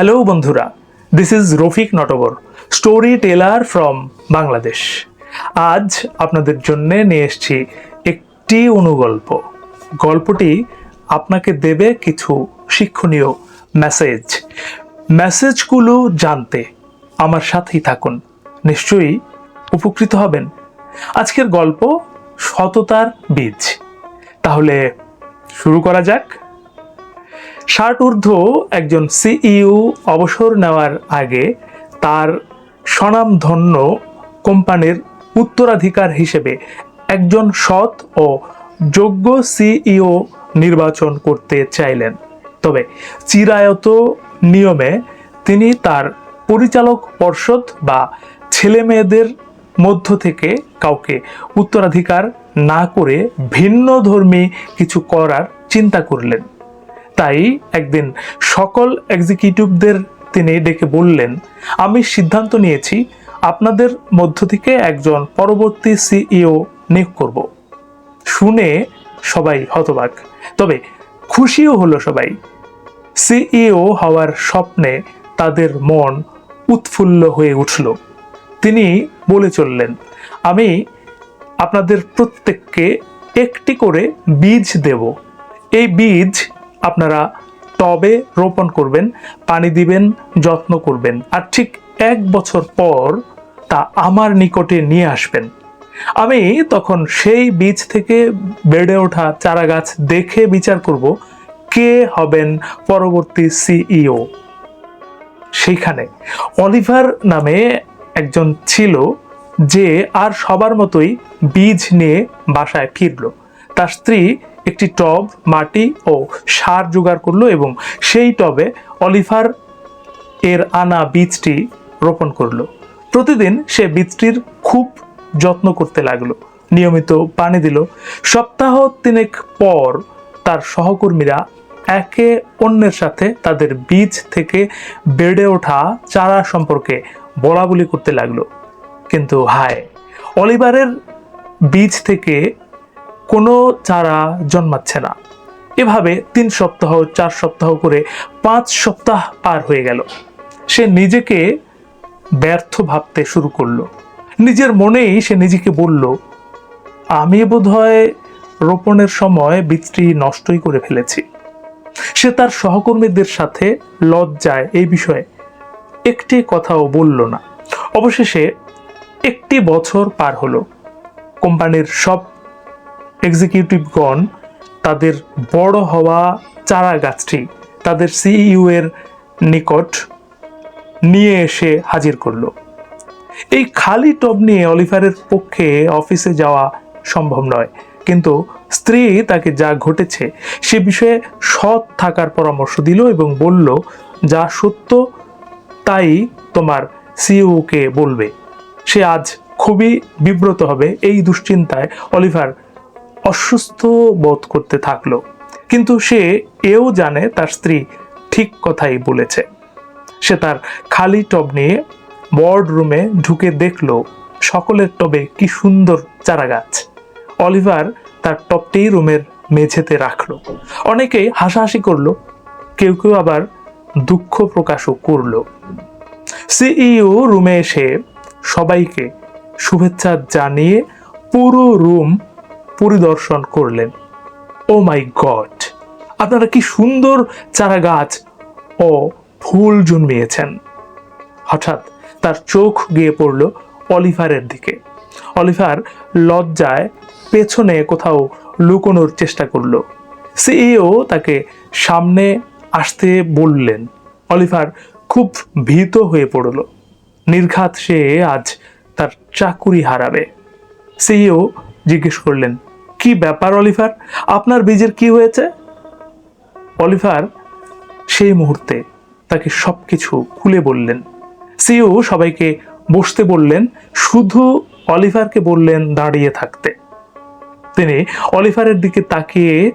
Hello বন্ধুরা this is Rafiq Natabar story teller from Bangladesh আজ আপনাদের জন্যে নিয়ে এসেছি একটি অনুগল্প। গল্পটি আপনাকে দেবে কিছু শিক্ষণীয় মেসেজ মেসেজগুলো জানতে আমার সাথেই থাকুন, নিশ্চয়ই উপকৃত হবেন। আজকের গল্প সততার বীজ। তাহলে শুরু করা যাক। ষাট ঊর্ধ্ব একজন সিইও অবসর নেওয়ার আগে তার স্বনামধন্য কোম্পানির উত্তরাধিকার হিসেবে একজন সৎ ও যোগ্য সিইও নির্বাচন করতে চাইলেন। তবে চিরায়ত নিয়মে তিনি তার পরিচালক পর্ষদ বা ছেলে মেয়েদের মধ্য থেকে কাউকে উত্তরাধিকার না করে ভিন্ন ধর্মী কিছু করার চিন্তা করলেন। তাই একদিন সকল এক্সিকিউটিভদের তিনি ডেকে বললেন, আমি সিদ্ধান্ত নিয়েছি, আপনাদের মধ্য থেকে একজন পরবর্তী সিইও নিয়োগ করব। শুনে সবাই হতবাক। তবে খুশিও হলো সবাই। সিইও হওয়ার স্বপ্নে তাদের মন উৎফুল্ল হয়ে উঠল। তিনি বলে চললেন, আমি আপনাদের প্রত্যেককে একটি করে বীজ দেব। এই বীজ আপনারা টবে রোপণ করবেন, পানি দিবেন, যত্ন করবেন। আর ঠিক এক বছর পর তা আমার নিকটে নিয়ে আসবেন। আমি তখন সেই বীজ থেকে বেড়ে ওঠা চারা গাছ দেখে বিচার করব, কে হবেন পরবর্তী সিইও। সেইখানে অলিভার নামে একজন ছিল, যে আর সবার মতোই বীজ নিয়ে বাসায় ফিরল। তার স্ত্রী একটি টব, মাটি ও সার জোগাড় করল এবং সেই টবে অলিভার এর আনা বীজটি রোপণ করল। প্রতিদিন সে বীজটির খুব যত্ন করতে লাগল। নিয়মিত পানি দিল। সপ্তাহ তিনেক পর তার সহকর্মীরা একে অন্যের সাথে তাদের বীজ থেকে বেড়ে ওঠা চারা সম্পর্কে বলা বলি করতে লাগল। কিন্তু হায়, অলিভারের বীজ থেকে কোনো চারা জন্মাচ্ছে না। এভাবে তিন সপ্তাহ, চার সপ্তাহ করে পাঁচ সপ্তাহ পার হয়ে গেল। সে নিজেকে ব্যর্থ ভাবতে শুরু করল। নিজের মনেই সে নিজেকে বলল, আমি বোধহয় রোপণের সময় বীজটি নষ্টই করে ফেলেছি। সে তার সহকর্মীদের সাথে লজ্জায় এই বিষয়ে একটি কথাও বলল না। অবশেষে একটি বছর পার হলো। কোম্পানির সব এক্সিকিউটিভগণ তাদের বড় হওয়া চারা গাছটি তাদের সিইউ এর নিকট নিয়ে এসে হাজির করল। এই খালি টব নিয়ে অলিভারের পক্ষে অফিসে যাওয়া সম্ভব নয়, কিন্তু স্ত্রী তাকে যা ঘটেছে সে বিষয়ে সৎ থাকার পরামর্শ দিল এবং বলল, যা সত্য, তাই তোমার সিইউকে বলবে। সে আজ খুবই বিব্রত হবে এই দুশ্চিন্তায় অলিভার অসুস্থ বোধ করতে থাকল। কিন্তু সে এও জানে তার স্ত্রী ঠিক কথাই বলেছে। সে তার খালি টব নিয়ে বর্ড রুমে ঢুকে দেখল সকলের টবে কি সুন্দর চারা গাছ অলিভার তার টবটি রুমের মেঝেতে রাখল। অনেকেই হাসাহাসি করল, কেউ কেউ আবার দুঃখ প্রকাশও করল। সিইও রুমে এসে সবাইকে শুভেচ্ছা জানিয়ে পুরো রুম পরিদর্শন করলেন। ও মাই গড, আপনারা কি সুন্দর চারা গাছ ও ফুল জন্মিয়েছেন। হঠাৎ তার চোখ গিয়ে পড়ল অলিভারের দিকে। অলিভার লজ্জায় পেছনে কোথাও লুকোনোর চেষ্টা করল। সিইও তাকে সামনে আসতে বললেন। অলিভার খুব ভীত হয়ে পড়ল। নির্ঘাত সে আজ তার চাকুরি হারাবে। সিইও জিজ্ঞেস করলেন কি ব্যাপার, অলিভার? আপনার বীজের কি হয়েছে? অলিভার সেই মুহূর্তে তাকে সব কিছু খুলে বললেন। সিইও সবাইকে বসতে বললেন, শুধু অলিভারকে বললেন দাঁড়িয়ে থাকতে। তিনি অলিভারের দিকে তাকিয়ে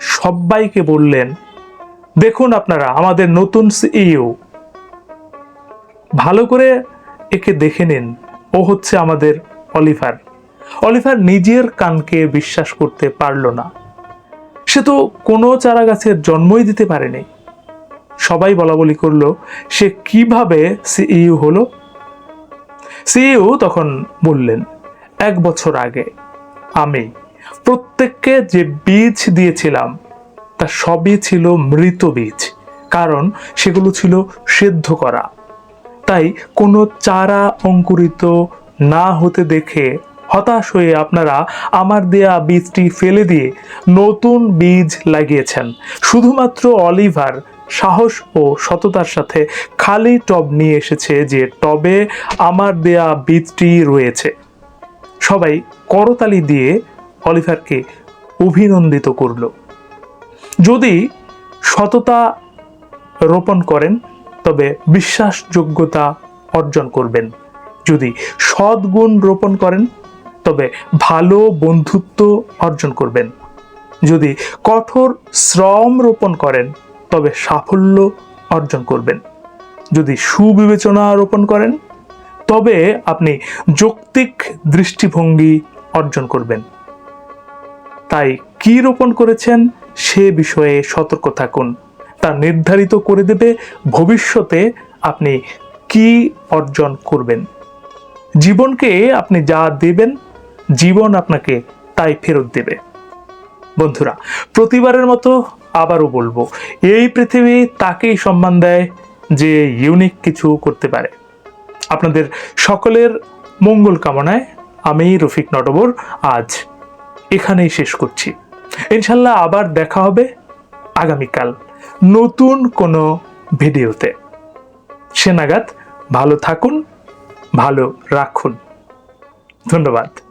সবাইকে বললেন, দেখুন আপনারা, আমাদের নতুন সিইও। ভালো করে একে দেখে নিন, ও হচ্ছে আমাদের অলিভার। অলিভার নিজের কানকে বিশ্বাস করতে পারল না। সে তো কোনো চারা গাছের জন্মই দিতে পারেনি। সবাই বলা বলি করল, সে কীভাবে সিইউ হলো? সিইউ তখন বললেন, এক বছর আগে আমি প্রত্যেককে যে বীজ দিয়েছিলাম, তা সবই ছিল মৃত বীজ, কারণ সেগুলো ছিল সেদ্ধ করা। তাই কোনো চারা অঙ্কুরিত না হতে দেখে হতাশ হয়ে আপনারা আমার দেয়া বীজটি ফেলে দিয়ে নতুন বীজ লাগিয়েছেন। শুধুমাত্র অলিভার সাহস ও সততার সাথে খালি টব নিয়ে এসেছে যে টবে আমার দেয়া বীজটি রয়েছে। সবাই করতালি দিয়ে অলিভারকে অভিনন্দিত করল। যদি সততা রোপণ করেন, তবে বিশ্বাসযোগ্যতা অর্জন করবেন। যদি সদ্গুণ রোপণ করেন তবে ভালো বন্ধুত্ব অর্জন করবেন। যদি কঠোর শ্রম রোপণ করেন, তবে সাফল্য অর্জন করবেন। যদি সুবিবেচনা রোপণ করেন, তবে আপনি যৌক্তিক দৃষ্টিভঙ্গি অর্জন করবেন। তাই কি রোপণ করেছেন সে বিষয়ে সতর্ক থাকুন। তা নির্ধারিত করে দেবে ভবিষ্যতে আপনি কি অর্জন করবেন। জীবনকে আপনি যা দেবেন জীবন আপনাকে তাই ফেরত দেবে। বন্ধুরা, প্রতিবারের মতো আবারও বলব, এই পৃথিবী তাকেই সম্মান দেয় যে ইউনিক কিছু করতে পারে। আপনাদের সকলের মঙ্গল কামনায় আমি রফিক নটবর আজ এখানেই শেষ করছি। ইনশাল্লাহ আবার দেখা হবে আগামীকাল নতুন কোনো ভিডিওতে। সে নাগাদ ভালো থাকুন, ভালো রাখুন। ধন্যবাদ।